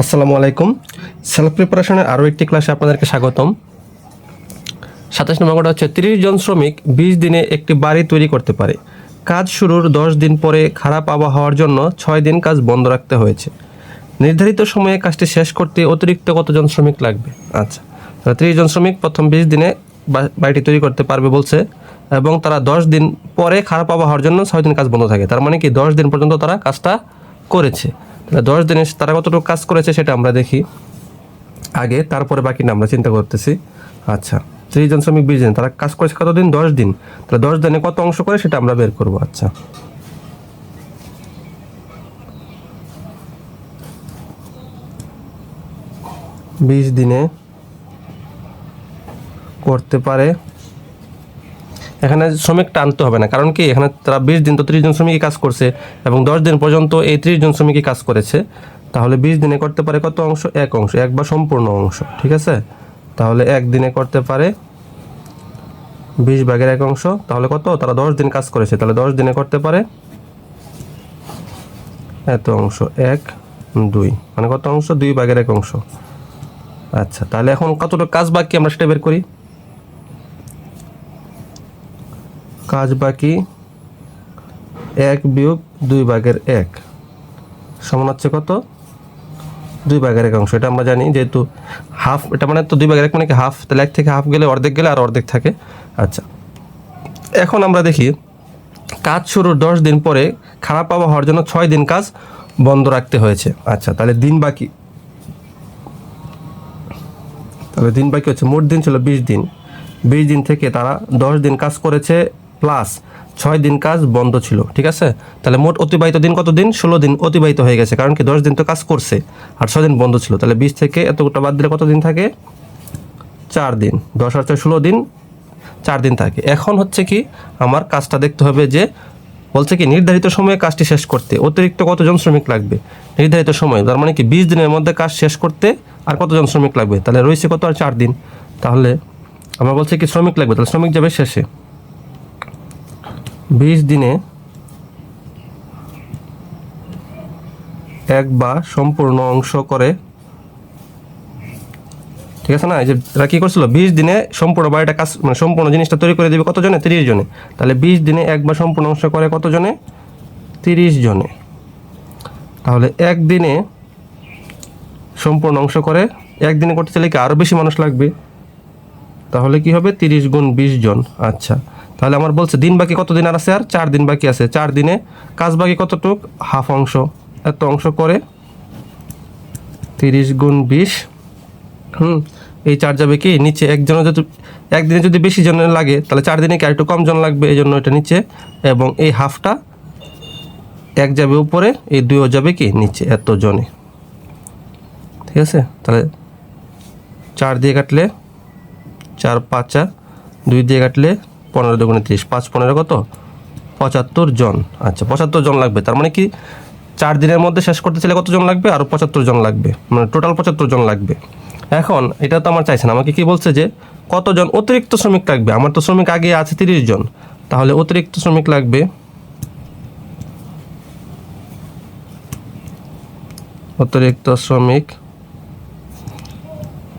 আসসালামু আলাইকুম। সেলফ প্রিপারেশনের আরও একটি ক্লাসে আপনাদেরকে স্বাগতম। সাতাশ নম্বরটা হচ্ছে, তিরিশ জন শ্রমিক বিশ দিনে একটি বাড়ি তৈরি করতে পারে। কাজ শুরুর দশ দিন পরে খারাপ আবহাওয়ার জন্য ছয় দিন কাজ বন্ধ রাখতে হয়েছে। নির্ধারিত সময়ে কাজটি শেষ করতে অতিরিক্ত কতজন শ্রমিক লাগবে? আচ্ছা তিরিশ জন শ্রমিক প্রথম বিশ দিনে বাড়িটি তৈরি করতে পারবে বলছে, এবং তারা দশ দিন পরে খারাপ আবহাওয়ার জন্য ছয় দিন কাজ বন্ধ থাকে। তার মানে কি দশ দিন পর্যন্ত তারা কাজটা করেছে। দশ দিনে তারা কতটুকু কাজ করেছে সেটা আমরা দেখি। আগে, তারপরে বাকিটা আমরা চিন্তা করতেছি। আচ্ছা ত্রিশ জন শ্রমিক, বিশ দিন তারা কাজ করেছে কতদিন? দশ দিন। তাহলে দশ দিনে কত অংশ করে সেটা আমরা বের করব। আচ্ছা। বিশ দিনে করতে পারে এখানে শ্রমিক টানতে হবে না। কারণ কি? এখানে তারা বিশ দিন তো ত্রিশ জন শ্রমিকই কাজ করছে এবং দশ দিন পর্যন্ত এই ত্রিশ জন শ্রমিকই কাজ করেছে। তাহলে বিশ দিনে করতে পারে কত অংশ? এক অংশ এক বা সম্পূর্ণ অংশ, ঠিক আছে? তাহলে এক দিনে করতে পারে বিশ ভাগের এক অংশ, তাহলে কত? তারা দশ দিন কাজ করেছে, তাহলে দশ দিনে করতে পারে এত অংশ, এক, দুই মানে কত অংশ? দুই ভাগের এক অংশ। আচ্ছা তাহলে এখন কতটুকু কাজ বাকি আমরা সেটা বের করি? কাজ বাকি? এক বিয়োগ দুই ভাগের এক। সমান হচ্ছে কত? দুই ভাগের এক অংশ, এটা আমরা জানি যেহেতু হাফ এটা মানে তো দুই ভাগের এক মানে কি হাফ তাহলে এক থেকে হাফ গেলে, অর্ধেক গেলে আর অর্ধেক থাকে। আচ্ছা। এখন আমরা দেখি, কাজ শুরুর দশ দিন পরে খারাপ আবহাওয়ার জন্য ছয় দিন কাজ বন্ধ রাখতে হয়েছে। আচ্ছা তাহলে দিন বাকি। তাহলে দিন বাকি হচ্ছে, মোট দিন ছিল বিশ দিন। বিশ দিন থেকে তারা দশ দিন কাজ করেছে প্লাস ছয় দিন কাজ বন্ধ ছিল, ঠিক আছে? তাহলে মোট অতিবাহিত দিন কত দিন? ষোলো দিন অতিবাহিত হয়ে গেছে, কারণ কি দশ দিন তো কাজ করছে, আর ছয় দিন বন্ধ ছিল। তাহলে বিশ থেকে এতটা বাদ দিলে কত দিন থাকে? চার দিন, দশ আর ছয় ষোলো দিন, চার দিন থাকে। এখন হচ্ছে কি, আমার কাজটা দেখতে হবে যে, বলছে কি, নির্ধারিত সময়ে কাজটি শেষ করতে, অতিরিক্ত কতজন শ্রমিক লাগবে? নির্ধারিত সময়, তার মানে কি, বিশ দিনের মধ্যে কাজ শেষ করতে আর কতজন শ্রমিক লাগবে? তাহলে রয়েছে কত? আর চার দিন। তাহলে আমার বলছে কি, শ্রমিক লাগবে, তাহলে শ্রমিক যাবে শেষে। বিশ দিনে এক বা সম্পূর্ণ অংশ করে। ঠিক আছে না? এই যে এরা কী করছিল? বিশ দিনে সম্পূর্ণ বাড়িটা কাজ মানে সম্পূর্ণ জিনিসটা তৈরি করে দেবে কতজনে? তিরিশ জনে। তাহলে বিশ দিনে এক বা সম্পূর্ণ অংশ করে কতজনে? তিরিশ জনে। তাহলে একদিনে সম্পূর্ণ অংশ করে একদিনে করতে চাইলে কি আরও বেশি মানুষ লাগবে? তাহলে কি হবে? তিরিশ গুণ বিশ জন। আচ্ছা। তাহলে আমার বলছে, দিন বাকি কত দিন আর আছে আর? চার দিন বাকি আছে। চার দিনে কাজ বাকি কতটুক? হাফ অংশ। এত অংশ করে তিরিশ গুণ বিশ। হুম, এই চার যাবে কি? নিচে একজনের যদি, একদিনে যদি বেশি জনের লাগে, তাহলে চার দিনে কি আর একটু কম জন লাগবে? এই জন্য এটা নিচে। এবং এই হাফটা এক যাবে উপরে, এই দুইও যাবে কি? নিচে এত জনে ঠিক আছে? তাহলে চার দিয়ে কাটলে চার, পাঁচা দুই দিয়ে কাটলে পনেরো দুগুণে তিরিশ, পাঁচ পনেরো কত? পঁচাত্তর জন। আচ্ছা পঁচাত্তর জন লাগবে। তার মানে কি? চার দিনের মধ্যে শেষ করতে চাইলে কতজন লাগবে? আরও পঁচাত্তর জন লাগবে। মানে টোটাল পঁচাত্তর জন লাগবে। এখন, এটা তো আমার চাইছে না। আমাকে কি বলছে যে, কতজন অতিরিক্ত শ্রমিক লাগবে? আমার তো শ্রমিক আগে আছে তিরিশ জন। তাহলে অতিরিক্ত শ্রমিক লাগবে অতিরিক্ত শ্রমিক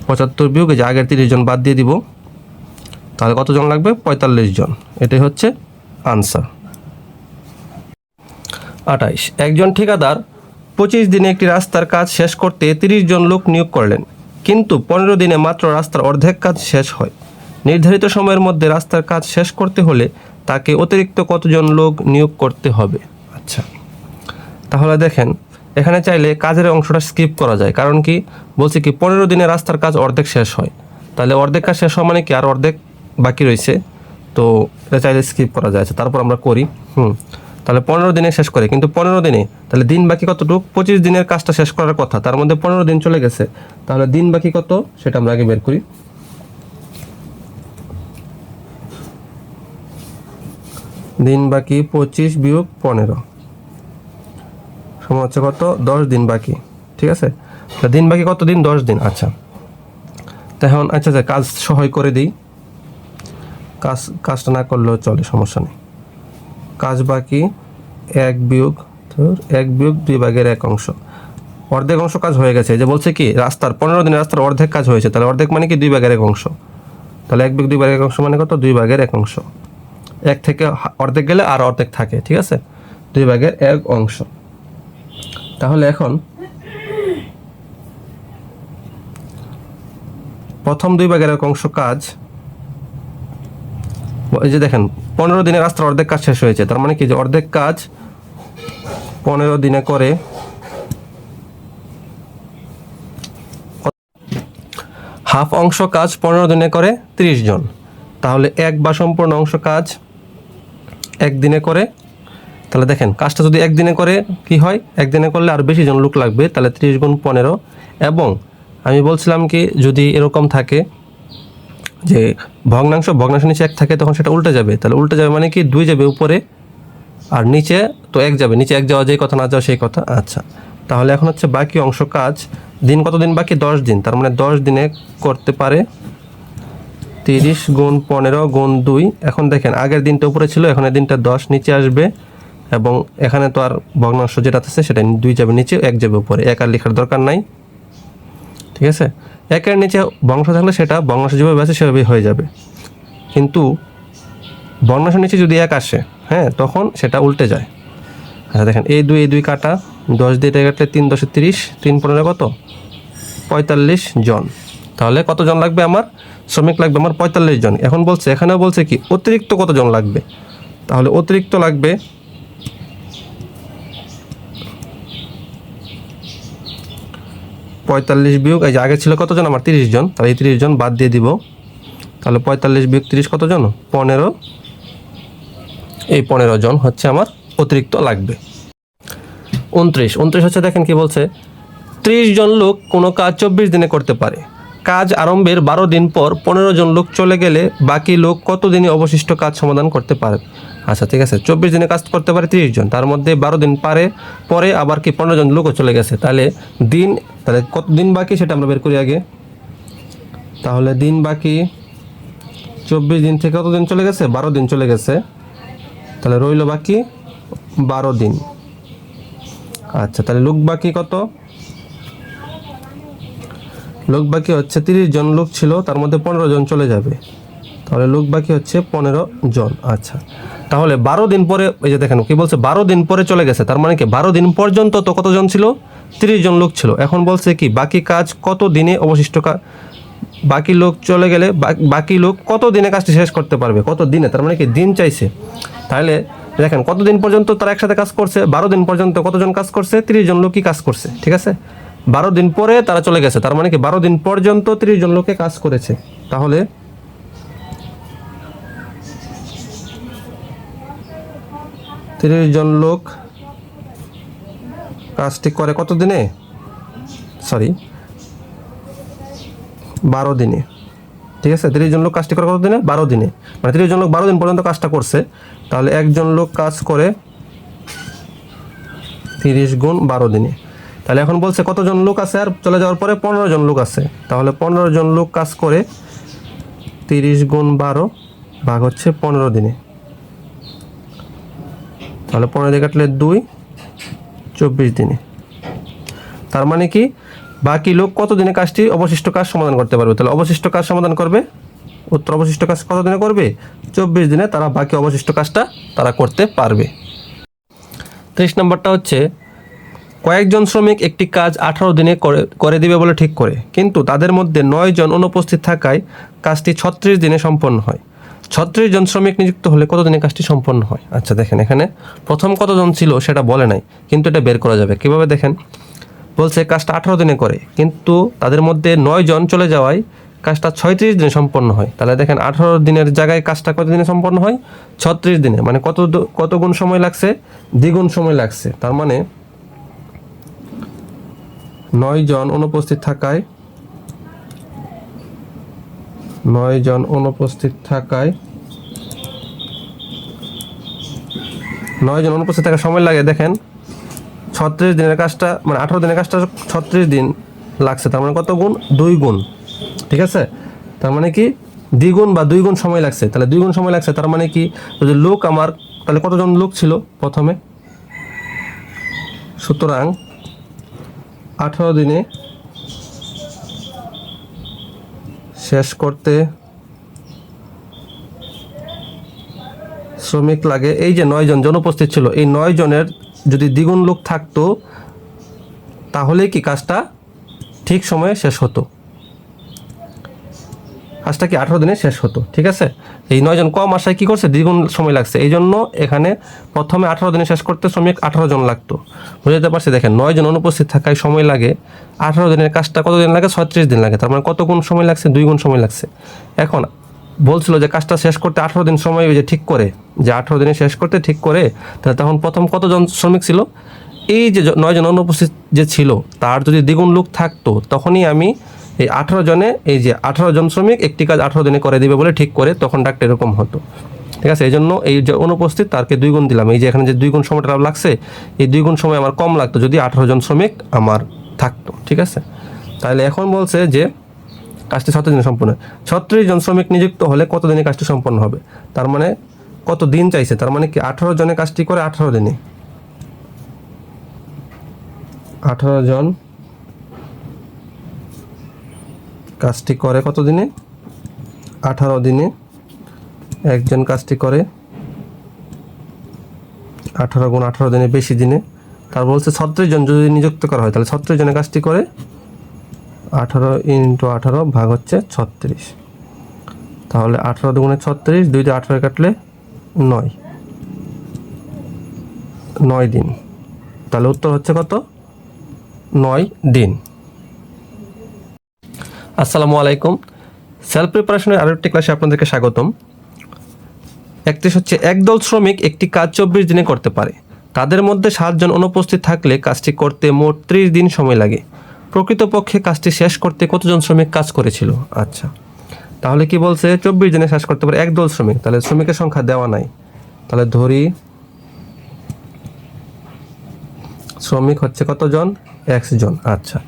পঁচাত্তর বিয়োগে যে আগের তিরিশ জন বাদ দিয়ে দিব। তাহলে কতজন লাগবে? পঁয়তাল্লিশ জন। এটাই হচ্ছে আনসার আঠাইশ। একজন ঠিকাদার পঁচিশ দিনে একটি রাস্তার কাজ শেষ করতে তিরিশ জন লোক নিয়োগ করলেন, কিন্তু পনেরো দিনে মাত্র রাস্তার অর্ধেক কাজ শেষ হয়। নির্ধারিত সময়ের মধ্যে রাস্তার কাজ শেষ করতে হলে তাকে অতিরিক্ত কতজন লোক নিয়োগ করতে হবে? আচ্ছা। তাহলে দেখেন, এখানে চাইলে কাজের অংশটা স্কিপ করা যায়, কারণ কি? বলছি কি, পনেরো দিনে রাস্তার কাজ অর্ধেক শেষ হয়। তাহলে অর্ধেক কাজ শেষ হওয়া মানে কি? আর অর্ধেক বাকি রয়েছে। তো এটা চাইলে স্কিপ করা যায়। আচ্ছা, তারপর আমরা করি। হুম তাহলে পনেরো দিনে শেষ করে। কিন্তু পনেরো দিনে তাহলে দিন বাকি কতটুকু? পঁচিশ দিনের কাজটা শেষ করার কথা। তার মধ্যে পনেরো দিন চলে গেছে। তাহলে দিন বাকি কত? সেটা আমরা আগে বের করি। দিন বাকি পঁচিশ বিয়োগ পনেরো। সময় হচ্ছে কত? দশ দিন বাকি। ঠিক আছে? দিন বাকি কত দিন? দশ দিন। আচ্ছা। তা এখন আচ্ছা আচ্ছা কাজ সহায় করে দিই। কাজ, কাজটা না করলেও চলে, সমস্যা নেই। কাজ বাকি, এক বিয়োগ এক বিয়োগ দুই ভাগের এক অংশ। অর্ধেক অংশ কাজ হয়ে গেছে। যে বলছে কি, রাস্তার, পনেরো দিনের রাস্তার অর্ধেক কাজ হয়েছে, তাহলে অর্ধেক মানে কি দুই ভাগের এক অংশ? তাহলে এক ভাগ দুই ভাগের এক অংশ মানে কত? দুই ভাগের এক অংশ। এক থেকে অর্ধেক গেলে আর অর্ধেক থাকে, ঠিক আছে? দুই ভাগের এক অংশ। তাহলে এখন প্রথম দুই ভাগের এক অংশ কাজ এই যে দেখেন, পনেরো দিনে রাস্তার অর্ধেক কাজ শেষ হয়েছে। তার মানে কি? যে অর্ধেক কাজ পনেরো দিনে করে হাফ অংশ কাজ পনেরো দিনে করে তিরিশ জন। তাহলে এক বা সম্পূর্ণ অংশ কাজ একদিনে করে। তাহলে দেখেন, কাজটা যদি একদিনে করে কি হয়? একদিনে করলে আর বেশি জন লোক লাগবে, তাহলে তিরিশ গুণ পনেরো। এবং আমি বলছিলাম কি, যদি এরকম থাকে যে ভগ্নাংশ ভগ্নাংশ নিচে এক থাকে, তখন সেটা উল্টে যাবে। তাহলে উল্টে যাবে মানে কি? দুই যাবে উপরে আর নিচে তো এক যাবে। নিচে এক যাওয়া যেই কথা, না যাওয়া সেই কথা। আচ্ছা। তাহলে এখন হচ্ছে বাকি অংশ কাজ। দিন কত দিন বাকি? দশ দিন। তার মানে দশ দিনে করতে পারে তিরিশ গুণ পনেরো গুণ দুই। এখন দেখেন, আগের দিনটা উপরে ছিল, এখন এই দিনটা দশ, নিচে আসবে। এবং এখানে তো আর ভগ্নাংশ যেটা আছে, সেটা দুই যাবে নিচে, এক যাবে উপরে। এক আর লেখার দরকার নাই। ঠিক আছে? একের নিচে বংশ থাকলে সেটা বংশ যেভাবে আছে সেভাবেই হয়ে যাবে। কিন্তু বর্ণাংশের নিচে যদি এক আসে হ্যাঁ তখন সেটা উল্টে যায়। আচ্ছা দেখেন এই দুই এই দুই কাটা, দশ দিয়ে এটা কাটলে তিন দশে তিরিশ, তিন পনেরো কত? পঁয়তাল্লিশ জন। তাহলে কত জন লাগবে আমার? শ্রমিক লাগবে আমার পঁয়তাল্লিশ জন। এখন বলছে, এখানেও বলছে কি, অতিরিক্ত কত জন লাগবে? তাহলে অতিরিক্ত লাগবে পঁয়তাল্লিশ বিয়োগ, এই যে আগে ছিল কতজন আমার? তিরিশ জন। তাহলে এই তিরিশ জন বাদ দিয়ে দিব। তাহলে পঁয়তাল্লিশ বিয়োগ তিরিশ কতজন পনেরো। এই পনেরো জন হচ্ছে আমার অতিরিক্ত লাগবে। উনত্রিশ। উনত্রিশ হচ্ছে দেখেন কি বলছে, ত্রিশ জন লোক কোনো কাজ চব্বিশ দিনে করতে পারে। কাজ আরম্ভের বারো দিন পর পনেরো জন লোক চলে গেলে বাকি লোক কত দিনে অবশিষ্ট কাজ সমাধান করতে পারে? আচ্ছা ঠিক আছে। চব্বিশ দিনে কাজ করতে পারে তিরিশ জন। তার মধ্যে বারো দিন পারে, পরে আবার কি পনেরো জন লোকও চলে গেছে। তাহলে দিন, তাহলে কত দিন বাকি সেটা আমরা বের করি আগে? তাহলে দিন বাকি চব্বিশ দিন থেকে কত দিন চলে গেছে? বারো দিন চলে গেছে। তাহলে রইল বাকি বারো দিন। আচ্ছা তাহলে লোক বাকি কত? লোক বাকি হচ্ছে তিরিশ জন লোক ছিল, তার মধ্যে পনেরো জন চলে যাবে। তাহলে লোক বাকি হচ্ছে পনেরো জন। আচ্ছা। তাহলে বারো দিন পরে, এই যে দেখেন, কি বলছে? বারো দিন পরে চলে গেছে। তার মানে কি? বারো দিন পর্যন্ত তো কতজন ছিল? তিরিশ জন লোক ছিল। এখন বলছে কি, বাকি কাজ কত দিনে অবশিষ্ট বাকি লোক চলে গেলে বাকি লোক কত দিনে কাজটি শেষ করতে পারবে? কত দিনে? তার মানে কি, দিন চাইছে। তাহলে দেখেন কত দিন পর্যন্ত তারা একসাথে কাজ করছে? বারো দিন পর্যন্ত কতজন কাজ করছে? তিরিশ জন লোকই কাজ করছে। ঠিক আছে? বারো দিন পরে তারা চলে গেছে। তার মানে কি বারো দিন পর্যন্ত তিরিশ জন লোকে কাজ করেছে। তাহলে তিরিশ জন লোক কাজটি করে কত দিনে? সরি বারো দিনে। ঠিক আছে? তিরিশ জন লোক কাজটি করে কত দিনে? বারো দিনে। মানে তিরিশ জন লোক বারো দিন পর্যন্ত কাজটা করছে। তাহলে একজন লোক কাজ করে তিরিশ গুণ বারো দিনে। তাহলে এখন বলছে কতজন লোক আছে আর চলে যাওয়ার পরে পনেরো জন লোক আছে। তাহলে পনেরো জন লোক কাজ করে তিরিশ গুণ বারো ভাগ হচ্ছে পনেরো দিনে। তাহলে পনেরো দিয়ে কাটলে দুই, চব্বিশ দিনে। তার মানে কি? বাকি লোক কত দিনে কাজটি অবশিষ্ট কাজ সমাধান করতে পারবে? তাহলে অবশিষ্ট কাজ সমাধান করবে? উত্তর অবশিষ্ট কাজ কত দিনে করবে? চব্বিশ দিনে তারা বাকি অবশিষ্ট কাজটা তারা করতে পারবে। তেইশ নম্বরটা হচ্ছে কয়েকজন শ্রমিক একটি কাজ আঠারো দিনে করে করে দিবে বলে ঠিক করে। কিন্তু তাদের মধ্যে নয় জন অনুপস্থিত থাকায় কাজটি ছত্রিশ দিনে সম্পন্ন হয়। ছত্রিশ জন শ্রমিক নিযুক্ত হলে কত দিনে কাজটি সম্পন্ন হয়? আচ্ছা দেখেন এখানে প্রথম কতজন ছিল সেটা বলে নাই, কিন্তু এটা বের করা যাবে। কীভাবে দেখেন? বলছে, কাজটা আঠারো দিনে করে, কিন্তু তাদের মধ্যে নয় জন চলে যাওয়ায় কাজটা ছয়ত্রিশ দিনে সম্পন্ন হয়। তাহলে দেখেন, আঠারো দিনের জায়গায় কাজটা কত দিনে সম্পন্ন হয়? ছত্রিশ দিনে। মানে কত কত গুণ সময় লাগছে? দ্বিগুণ সময় লাগছে। তার মানে নয় জন অনুপস্থিত থাকায়, নয় জন অনুপস্থিত থাকায়, নয় জন অনুপস্থিত থাকার সময় লাগে, দেখেন, ছত্রিশ দিনের কাজটা মানে আঠারো দিনের কাজটা ছত্রিশ দিন লাগছে, তার মানে কত গুণ? দুই গুণ, ঠিক আছে? তার মানে কি? দ্বিগুণ বা দুই গুণ সময় লাগছে, তাহলে দুই গুণ সময় লাগছে, তার মানে কি? যদি লোক আমার, তাহলে কতজন লোক ছিল প্রথমে? সুতরাং আঠারো দিনে শেষ করতে শ্রমিক লাগে। এই যে নয় জন জন উপস্থিত ছিল। এই নয় জনের যদি দ্বিগুণ লোক থাকতো তাহলে কি কাজটা ঠিক সময়ে শেষ হতো? কাজটা কি আঠারো দিনে শেষ হতো, ঠিক আছে? এই নয়জন কম আসায় কি করছে? দ্বিগুণ সময় লাগছে। এই জন্য এখানে প্রথমে আঠারো দিনে শেষ করতে শ্রমিক আঠারো জন লাগতো। বুঝতে পারছি? দেখেন নয় জন অনুপস্থিত থাকায় সময় লাগে। আঠারো দিনের কাজটা কত দিন লাগে? ছত্রিশ দিন লাগে। তার মানে কত গুণ সময় লাগছে? দুই গুণ সময় লাগছে। এখন বলছিল যে কাজটা শেষ করতে আঠারো দিন সময় ওই যে ঠিক করে, যে আঠারো দিনে শেষ করতে ঠিক করে তাহলে তখন প্রথম কতজন শ্রমিক ছিল? এই যে নয়জন অনুপস্থিত যে ছিল, তার যদি দ্বিগুণ লোক থাকতো, তখনই আমি এই আঠারো জনে, এই যে আঠারো জন শ্রমিক একটি কাজ আঠারো দিনে করে দিবে বলে ঠিক করে তখন ডাকটা এরকম হতো। ঠিক আছে? এই জন্য এই যে অনুপস্থিত তারকে দুই গুণ দিলাম। এই যে এখানে যে দুই গুণ সময়টা লাগছে, এই দুই গুণ সময় আমার কম লাগতো যদি আঠারো জন শ্রমিক আমার থাকতো। ঠিক আছে? তাহলে এখন বলছে যে কাজটি ছত্রিশ দিনে সম্পূর্ণ ছত্রিশ জন শ্রমিক নিযুক্ত হলে কত দিনে কাজটি সম্পন্ন হবে? তার মানে কত দিন চাইছে? তার মানে কি আঠারো জনে কাজটি করে আঠারো দিনে? আঠারো জন কাজটি করে কত দিনে আঠারো দিনে। একজন কাজটি করে আঠারো গুণ আঠারো দিনে বেশি দিনে। তার বলছে ছত্রিশ জন যদি নিযুক্ত করা হয়, তাহলে ছত্রিশ জনের কাজটি করে আঠারো ইন্টু আঠারো ভাগ হচ্ছে ছত্রিশ। তাহলে আঠারো দুগুণে ছত্রিশ দুইটা আঠারো কাটলে নয়। নয় দিন। তাহলে উত্তর হচ্ছে কত? নয় দিন। আসসালামু আলাইকুম। সেলফ প্রিপারেশনের আরও একটি ক্লাসে আপনাদেরকে স্বাগতম। একত্রিশ হচ্ছে, একদল শ্রমিক একটি কাজ চব্বিশ দিনে করতে পারে। তাদের মধ্যে সাতজন অনুপস্থিত থাকলে কাজটি করতে মোট ত্রিশ দিন সময় লাগে। প্রকৃতপক্ষে কাজটি শেষ করতে কতজন শ্রমিক কাজ করেছিল? আচ্ছা তাহলে কি বলছে, চব্বিশ দিনে শেষ করতে পারে একদল শ্রমিক। তাহলে শ্রমিকের সংখ্যা দেওয়া নাই। তাহলে ধরি, শ্রমিক হচ্ছে কতজন? একশো জন। আচ্ছা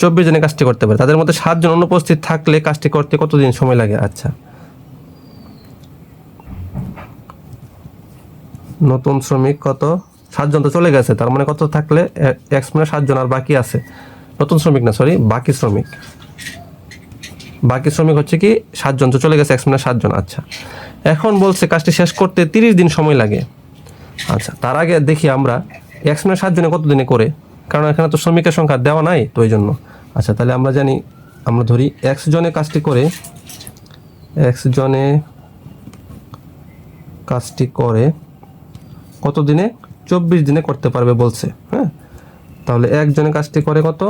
চব্বিশ জনে কাজটি করতে পারে। তাদের মধ্যে সাতজন অনুপস্থিত থাকলে কাজটি করতে কতদিন সময় লাগে? আচ্ছা। নতুন শ্রমিক কত? সাতজন তো চলে গেছে, তার মানে কত থাকলে? এক মানে সাতজন আর বাকি আছে। নতুন শ্রমিক না সরি বাকি শ্রমিক। বাকি শ্রমিক হচ্ছে কি? সাতজন তো চলে গেছে, এক মানে সাতজন আচ্ছা। এখন বলছে কাজটি শেষ করতে তিরিশ দিন সময় লাগে। আচ্ছা তার আগে দেখি আমরা, এক মানে সাতজনে কত দিনে করে? কারণ এখানে তো শ্রমিকের সংখ্যা দেওয়া নাই, তো এই জন্য। আচ্ছা তাহলে আমরা জানি, আমরা ধরি এক্স জনে কাজটি করে এক্স জনে কাজটি করে কত দিনে চব্বিশ দিনে করতে পারবে বলছে হ্যাঁ? তাহলে একজনে কাজটি করে কত?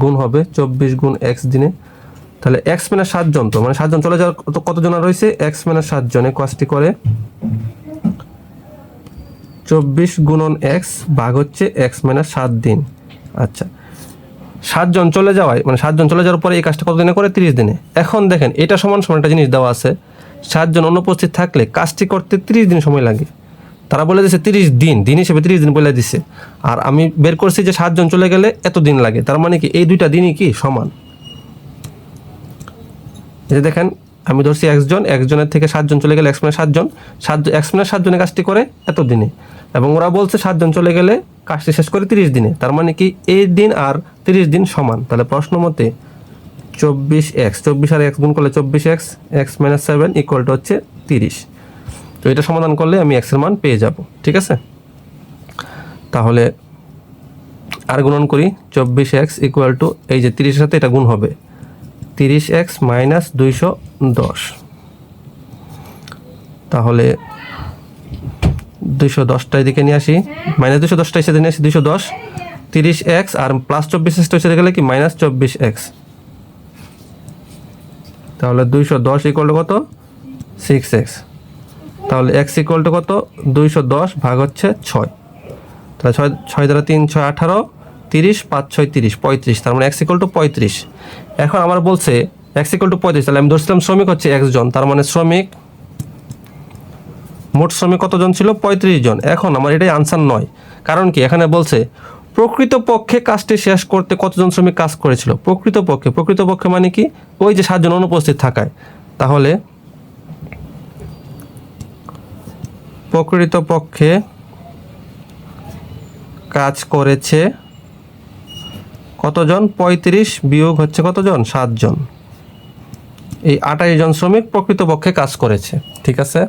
গুণ হবে চব্বিশ গুণ এক্স দিনে। তাহলে এক্স মানে সাতজন তো মানে সাতজন চলে যাওয়ার কত কতজন রয়েছে? এক্স মানে সাতজনে কাজটি করে চব্বিশ গুণন এক্স ভাগ হচ্ছে এক্স মাইনাস সাত দিন। আচ্ছা সাতজন চলে যাওয়ায় মানে সাতজন চলে যাওয়ার পরে এই কাজটা কতদিনে করে? তিরিশ দিনে। এখন দেখেন, এটা সমান সমান একটা জিনিস দেওয়া আছে। সাতজন অনুপস্থিত থাকলে কাজটি করতে তিরিশ দিন সময় লাগে। তারা বলে দিছে তিরিশ দিন দিন হিসেবে তিরিশ দিন বলে দিছে। আর আমি বের করছি যে সাতজন চলে গেলে এত দিন লাগে। তার মানে কি এই দুইটা দিনই কি সমান? এই দেখেন আমি ধরছি একজন, একজনের থেকে সাতজন চলে গেলে এক্স মানে সাতজন। সাত এক্স মানে সাতজনের কাজটি করে এত দিনে এবং ওরা বলছে সাতজন চলে গেলে কাজটি শেষ করে তিরিশ দিনে। তার মানে কি এই দিন আর তিরিশ দিন সমান। তাহলে প্রশ্ন মতে চব্বিশ এক্স, চব্বিশ আর এক্স গুণ করলে চব্বিশ X X minus seven equal to হচ্ছে তিরিশ। তো এটা সমাধান করলে আমি এক্সের মান পেয়ে যাব। ঠিক আছে? তাহলে আর গুণন করি, চব্বিশ এক্স ইকুয়াল টু এই যে তিরিশের সাথে এটা গুণ হবে। তিরিশ এক্স মাইনাস দুইশো দশ। তাহলে দুইশো দশটা এদিকে নিয়ে আসি। মাইনাস দুশো দশটা এসে নিয়ে আসি দুইশো দশ। তিরিশ এক্স আর প্লাস চব্বিশ এক্সটা এসে গেলে কি? মাইনাস চব্বিশ এক্স। তাহলে দুইশো দশ ইকুয়াল টু কত? Six X. তাহলে এক্স ইকুয়াল টু কত? দুইশো দশ ভাগ হচ্ছে ছয়। তাহলে ছয় ছয় দ্বারা তিন, ছয় আঠারো, তিরিশ, পাঁচ, ছয়, তিরিশ, পঁয়ত্রিশ। তার মানে এক্স ইকুয়াল টু পঁয়ত্রিশ। এখন আমার বলছে এক্স ইকুয়াল টু পঁয়ত্রিশ, তাহলে আমি ধরছিলাম শ্রমিক হচ্ছে একজন তার মানে শ্রমিক মোট শ্রমিক কতজন ছিল? পঁয়ত্রিশ জন। এখন আমার এটাই আনসার নয়। কারণ কি? এখানে বলছে, প্রকৃতপক্ষে কাজটি শেষ করতে কতজন শ্রমিক কাজ করেছিল? প্রকৃতপক্ষে। প্রকৃতপক্ষে মানে কি? ওই যে সাতজন অনুপস্থিত থাকায়। তাহলে প্রকৃতপক্ষে কাজ করেছে কতজন? পঁয়ত্রিশ বিয়োগ হচ্ছে কতজন? সাতজন। এই আঠাশ জন শ্রমিক প্রকৃতপক্ষে কাজ করেছে, ঠিক আছে?